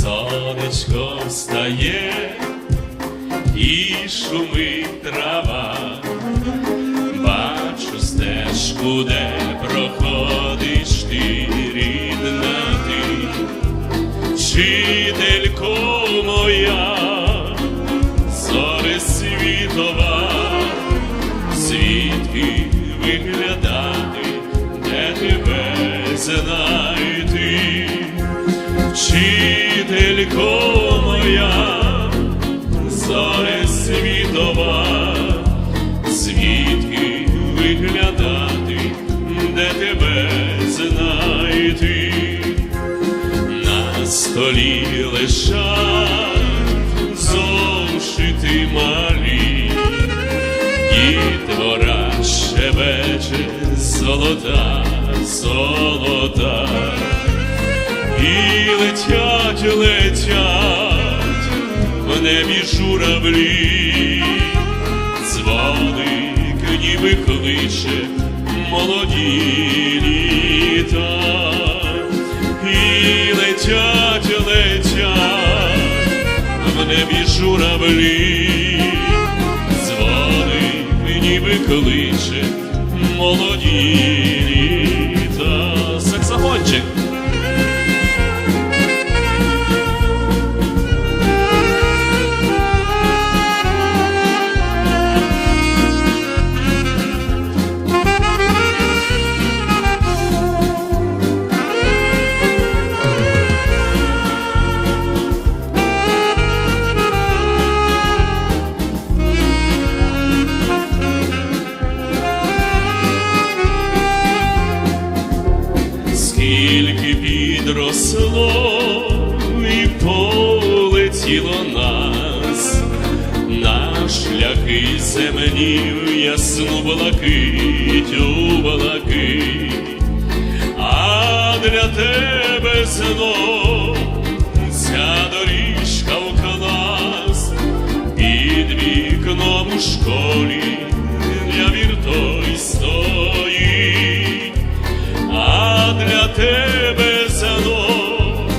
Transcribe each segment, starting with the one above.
сонечко встає і шумить трава, бачу стежку, де проходиш ти, рідна ти, вчителько моя, зоре світова, звідки виглядати, де тебе знайти, вчителько моя, зоре світова, звідки виглядати, де тебе знайти, на столі лежать зошити малі, дітвора щебече золота, золота, і летять, летять в небі журавлі, дзвоник ніби кличе молоді літа, і летять, летять в небі журавлі, дзвоник ніби кличе молоді літа. Скільки підросло і полетіло нас, на шляхи земні в ясну блакить, а для тебе знов ця доріжка в клас під вікном у школі для тебе знов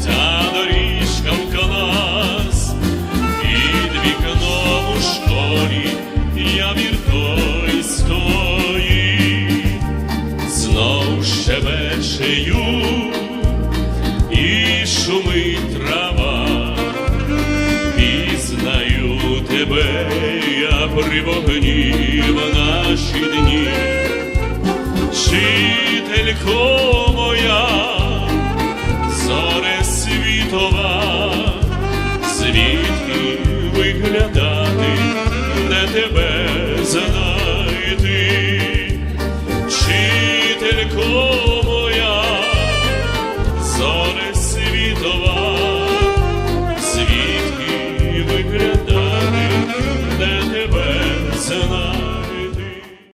ця доріжка в клас, під вікном у школі я віртой стоїть, знов щебечею і шумить трава, пізнаю тебе я при вогні вчителько моя, зоре світова, звідки виглядати, де тебе знайти, вчителько